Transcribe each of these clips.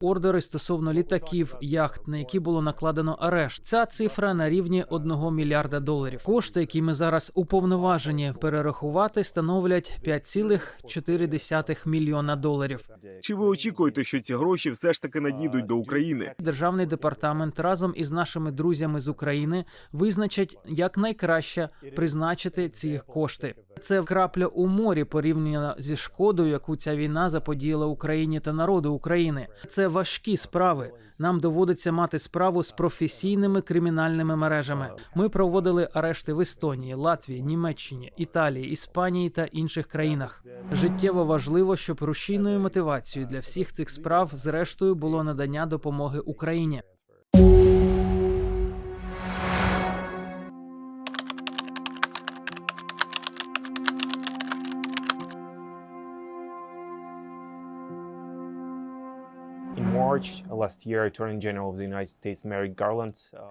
ордери стосовно літаків, яхт, на які було накладено арешт. Ця цифра на рівні 1 мільярда доларів. Кошти, які ми зараз уповноважені перерахувати, становлять 5,4 мільйона доларів. Чи ви очікуєте, що ці гроші все ж таки надійдуть до України? Державний департамент разом із нашими друзями з України визначать, як найкраще призначити ці кошти. Це крапля у морі порівняно зі шкодою, яку ця війна заподіяла Україні та народу України. Це важкі справи. Нам доводиться мати справу з професійними кримінальними мережами. Ми проводили арешти в Естонії, Латвії, Німеччині, Італії, Іспанії та інших країнах. Життєво важливо, щоб рушійною мотивацією для всіх цих справ, зрештою, було надання допомоги Україні.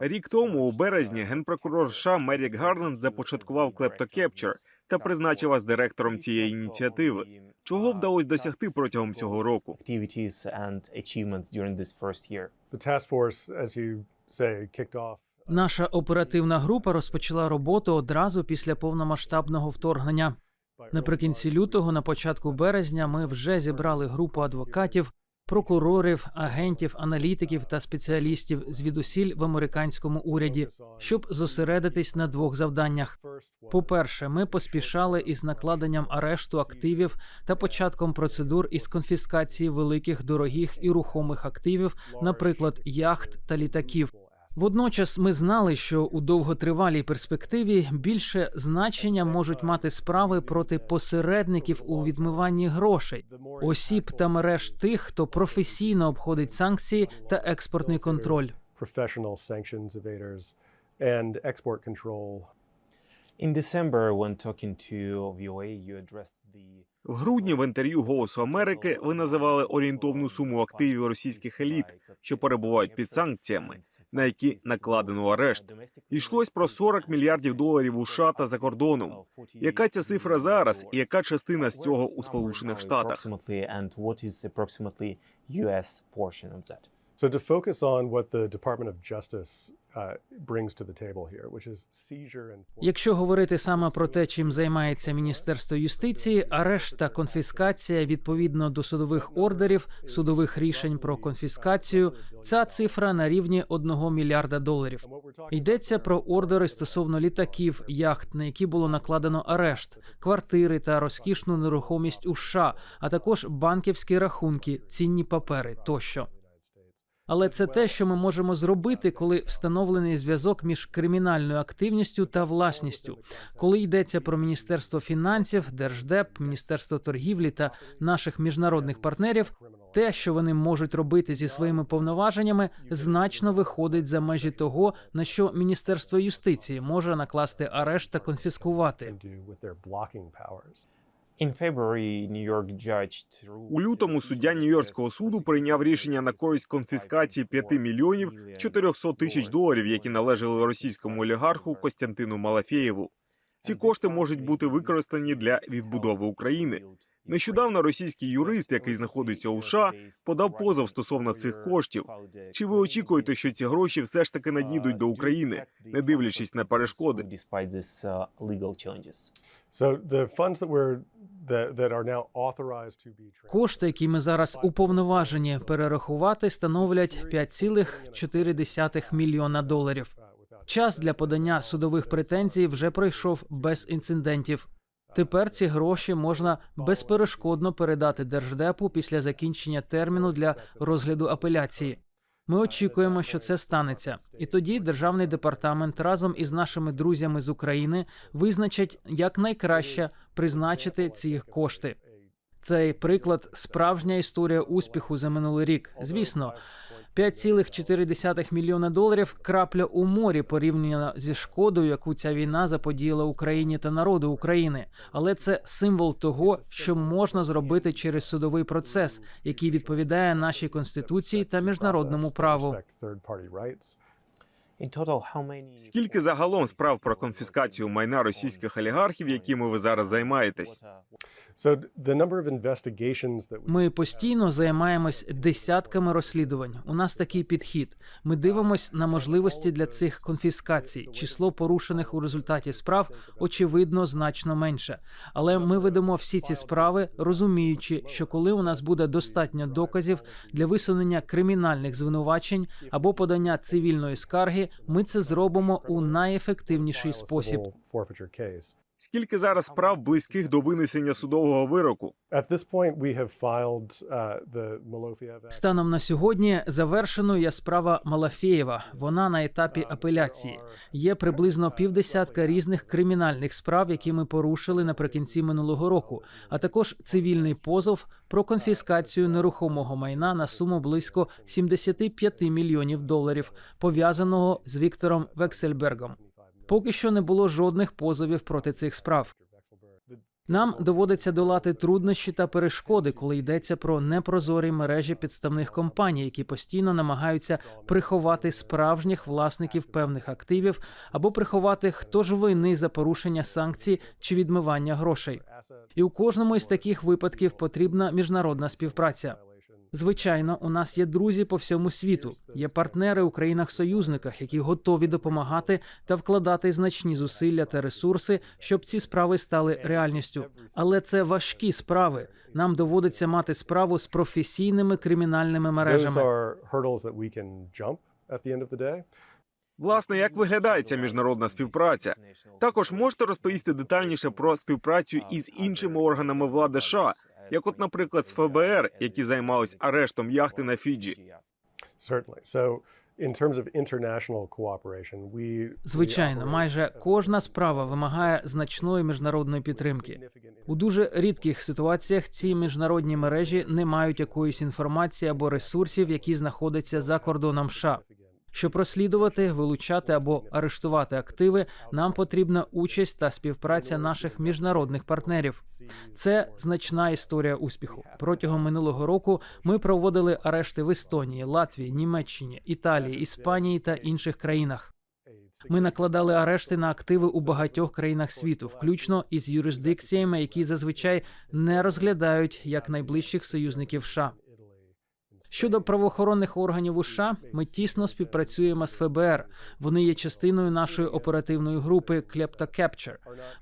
Рік тому, у березні, генпрокурор США Мерік Гарленд започаткував клептокепчер та призначив вас директором цієї ініціативи. Чого вдалося досягти протягом цього року? activities and achievements during this first year. The task force, as you say, kicked off. Наша оперативна група розпочала роботу одразу після повномасштабного вторгнення. Наприкінці лютого, на початку березня, ми вже зібрали групу адвокатів, прокурорів, агентів, аналітиків та спеціалістів звідусіль в американському уряді, щоб зосередитись на двох завданнях. По-перше, ми поспішали із накладенням арешту активів та початком процедур із конфіскації великих дорогих і рухомих активів, наприклад, яхт та літаків. Водночас ми знали, що у довготривалій перспективі більше значення можуть мати справи проти посередників у відмиванні грошей, осіб та мереж тих, хто професійно обходить санкції та експортний контроль. In December, when talking to VOA, you addressed the В грудні в інтерв'ю Голосу Америки ви називали орієнтовну суму активів російських еліт, що перебувають під санкціями, на які накладено арешт. Йшлось про 40 мільярдів доларів у США та за кордоном. Яка ця цифра зараз, і яка частина з цього у Сполучених Штатах? So to focus on what the Department of Justice uh, Якщо говорити саме про те, чим займається Міністерство юстиції, арешт та конфіскація відповідно до судових ордерів, судових рішень про конфіскацію, ця цифра на рівні 1 мільярда доларів. Йдеться про ордери стосовно літаків, яхт, на які було накладено арешт, квартири та розкішну нерухомість у США, а також банківські рахунки, цінні папери тощо. Але це те, що ми можемо зробити, коли встановлений зв'язок між кримінальною активністю та власністю, коли йдеться про міністерство фінансів, держдеп, міністерство торгівлі та наших міжнародних партнерів, те, що вони можуть робити зі своїми повноваженнями, значно виходить за межі того, на що міністерство юстиції може накласти арешт та конфіскувати. У лютому суддя Нью-Йоркського суду прийняв рішення на користь конфіскації 5 мільйонів 400 тисяч доларів, які належали російському олігарху Костянтину Малафєєву. Ці кошти можуть бути використані для відбудови України. Нещодавно російський юрист, який знаходиться у США, подав позов стосовно цих коштів. Чи ви очікуєте, що ці гроші все ж таки надійдуть до України, не дивлячись на перешкоди? Кошти, які ми зараз уповноважені перерахувати, становлять 5,4 мільйона доларів. Час для подання судових претензій вже пройшов без інцидентів. Тепер ці гроші можна безперешкодно передати держдепу після закінчення терміну для розгляду апеляції. Ми очікуємо, що це станеться, і тоді державний департамент разом із нашими друзями з України визначать, як найкраще призначити ці кошти. Цей приклад справжня історія успіху за минулий рік. Звісно, 5,4 мільйона доларів крапля у морі порівняно зі шкодою, яку ця війна заподіяла Україні та народу України. Але це символ того, що можна зробити через судовий процес, який відповідає нашій конституції та міжнародному праву. Скільки загалом справ про конфіскацію майна російських олігархів, якими ви зараз займаєтесь? Ми постійно займаємось десятками розслідувань. У нас такий підхід. Ми дивимось на можливості для цих конфіскацій. Число порушених у результаті справ очевидно значно менше. Але ми ведемо всі ці справи, розуміючи, що коли у нас буде достатньо доказів для висунення кримінальних звинувачень або подання цивільної скарги, ми це зробимо у найефективніший спосіб. Скільки зараз справ близьких до винесення судового вироку? Uh. Станом на сьогодні завершеною є справа Малафєєва. Вона на етапі апеляції. Є приблизно півдесятка різних кримінальних справ, які ми порушили наприкінці минулого року, а також цивільний позов про конфіскацію нерухомого майна на суму близько 75 мільйонів доларів, пов'язаного з Віктором Вексельбергом. Поки що не було жодних позовів проти цих справ. Нам доводиться долати труднощі та перешкоди, коли йдеться про непрозорі мережі підставних компаній, які постійно намагаються приховати справжніх власників певних активів або приховати, хто ж винний за порушення санкцій чи відмивання грошей. І у кожному із таких випадків потрібна міжнародна співпраця. Звичайно, у нас є друзі по всьому світу, є партнери у країнах-союзниках, які готові допомагати та вкладати значні зусилля та ресурси, щоб ці справи стали реальністю. Але це важкі справи. Нам доводиться мати справу з професійними кримінальними мережами. Власне, як виглядає ця міжнародна співпраця? Також можете розповісти детальніше про співпрацю із іншими органами влади США, як, от, наприклад, з ФБР, які займались арештом яхти на Фіджі. Звичайно, майже кожна справа вимагає значної міжнародної підтримки. У дуже рідких ситуаціях ці міжнародні мережі не мають якоїсь інформації або ресурсів, які знаходяться за кордоном США. Щоб розслідувати, вилучати або арештувати активи, нам потрібна участь та співпраця наших міжнародних партнерів. Це значна історія успіху. Протягом минулого року ми проводили арешти в Естонії, Латвії, Німеччині, Італії, Іспанії та інших країнах. Ми накладали арешти на активи у багатьох країнах світу, включно із юрисдикціями, які зазвичай не розглядають як найближчих союзників США. Щодо правоохоронних органів США, ми тісно співпрацюємо з ФБР. Вони є частиною нашої оперативної групи Klepto Capture.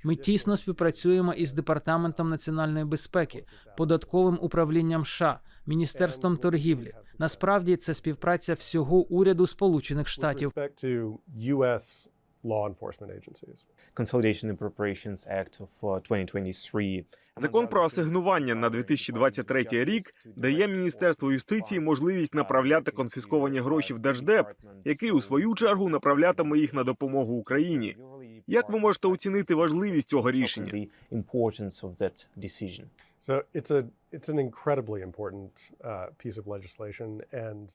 Ми тісно співпрацюємо із департаментом національної безпеки, податковим управлінням США, міністерством торгівлі. Насправді це співпраця всього уряду Сполучених Штатів. Law enforcement agencies. Consolidation Appropriations Act of uh, 2023 Закон про асигнування на 2023 рік дає Міністерству юстиції можливість направляти конфісковані гроші в Держдеп, який у свою чергу направлятиме їх на допомогу Україні. Як ви можете оцінити важливість цього рішення? the importance of that decision. So it's a it's an incredibly important uh, piece of legislation, and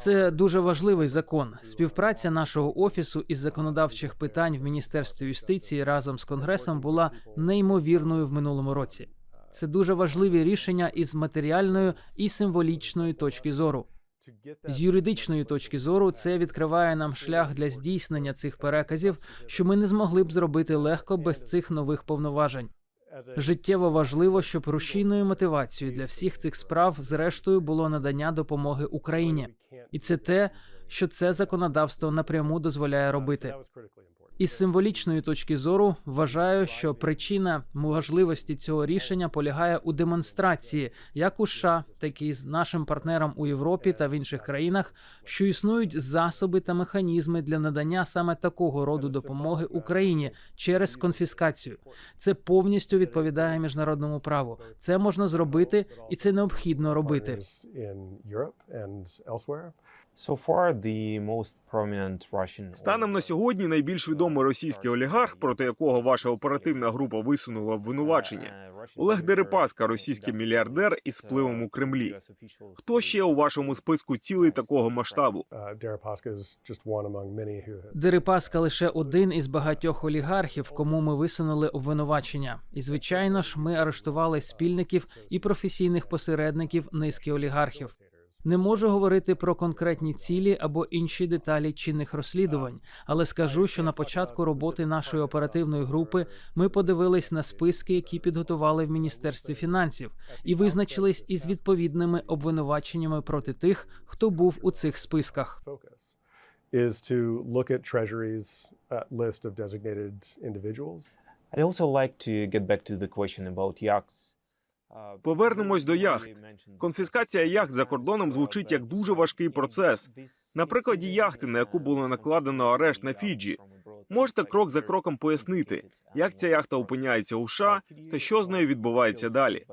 Це дуже важливий закон. Співпраця нашого офісу із законодавчих питань в Міністерстві юстиції разом з конгресом була неймовірною в минулому році. Це дуже важливі рішення із матеріальної і символічної точки зору. З юридичної точки зору це відкриває нам шлях для здійснення цих переказів, що ми не змогли б зробити легко без цих нових повноважень. Життєво важливо, щоб рушійною мотивацією для всіх цих справ, зрештою, було надання допомоги Україні, і це те, що це законодавство напряму дозволяє робити. critically important. Із символічної точки зору вважаю, що причина важливості цього рішення полягає у демонстрації, як у США, так і з нашим партнерам у Європі та в інших країнах, що існують засоби та механізми для надання саме такого роду допомоги Україні через конфіскацію. Це повністю відповідає міжнародному праву. Це можна зробити, і це необхідно робити. Станом на сьогодні найбільш відомий російський олігарх, проти якого ваша оперативна група висунула обвинувачення. Олег Дерипаска, російський мільярдер із впливом у Кремлі. Хто ще у вашому списку цілий такого масштабу? Uh, Дерипаска лише один із багатьох олігархів, кому ми висунули обвинувачення. І звичайно ж, ми арештували спільників і професійних посередників низки олігархів. Не можу говорити про конкретні цілі або інші деталі чинних розслідувань, але скажу, що на початку роботи нашої оперативної групи ми подивились на списки, які підготували в міністерстві фінансів, і визначились із відповідними обвинуваченнями проти тих, хто був у цих списках. uh, list of designated individuals. I'd also like to get back to the question about yachts. Повернемось до яхт. Конфіскація яхт за кордоном звучить як дуже важкий процес. На прикладі яхти, на яку було накладено арешт на Фіджі, можете крок за кроком пояснити, як ця яхта опиняється у США та що з нею відбувається далі.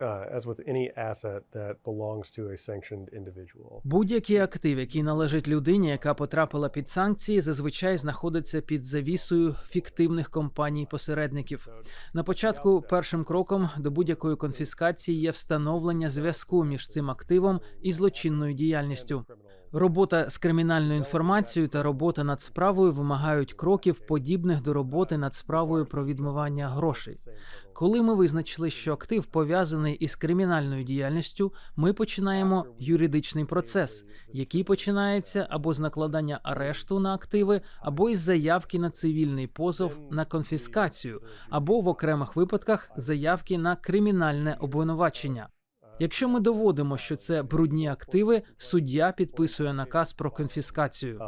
Uh, as with any asset that belongs to a sanctioned individual, Будь-який актив, який належить людині, яка потрапила під санкції, зазвичай знаходиться під завісою фіктивних компаній-посередників. На початку першим кроком до будь-якої конфіскації є встановлення зв'язку між цим активом і злочинною діяльністю. Робота з кримінальною інформацією та робота над справою вимагають кроків, подібних до роботи над справою про відмивання грошей. Коли ми визначили, що актив пов'язаний із кримінальною діяльністю, ми починаємо юридичний процес, який починається або з накладання арешту на активи, або із заявки на цивільний позов на конфіскацію, або в окремих випадках заявки на кримінальне обвинувачення. Якщо ми доводимо, що це брудні активи, суддя підписує наказ про конфіскацію.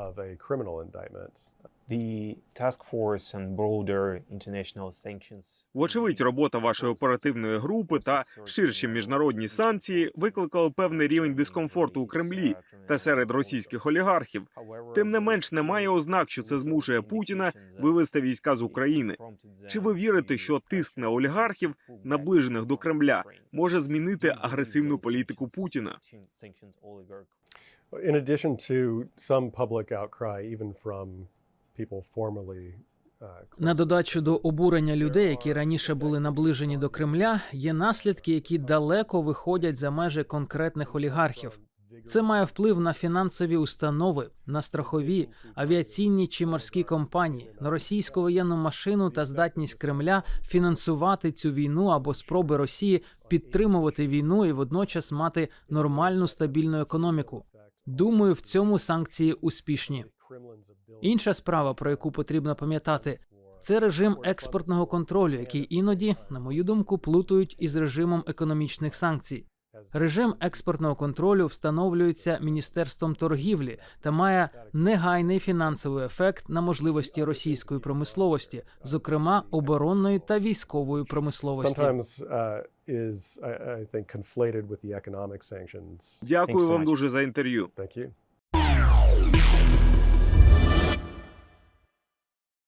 Of a. The task force and broader international sanctions. Вочевидь, робота вашої оперативної групи та ширші міжнародні санкції викликали певний рівень дискомфорту у Кремлі та серед російських олігархів. Тим не менш, немає ознак, що це змушує Путіна вивести війська з України. Чи ви вірите, що тиск на олігархів, наближених до Кремля, може змінити агресивну політику Путіна? In addition to some public outcry, even from На додачу до обурення людей, які раніше були наближені до Кремля, є наслідки, які далеко виходять за межі конкретних олігархів. Це має вплив на фінансові установи, на страхові, авіаційні чи морські компанії, на російську воєнну машину та здатність Кремля фінансувати цю війну або спроби Росії підтримувати війну і водночас мати нормальну стабільну економіку. Думаю, в цьому санкції успішні. Інша справа, про яку потрібно пам'ятати, це режим експортного контролю, який іноді, на мою думку, плутають із режимом економічних санкцій. Режим експортного контролю встановлюється міністерством торгівлі та має негайний фінансовий ефект на можливості російської промисловості, зокрема оборонної та військової промисловості. uh. Дякую вам дуже за інтерв'ю.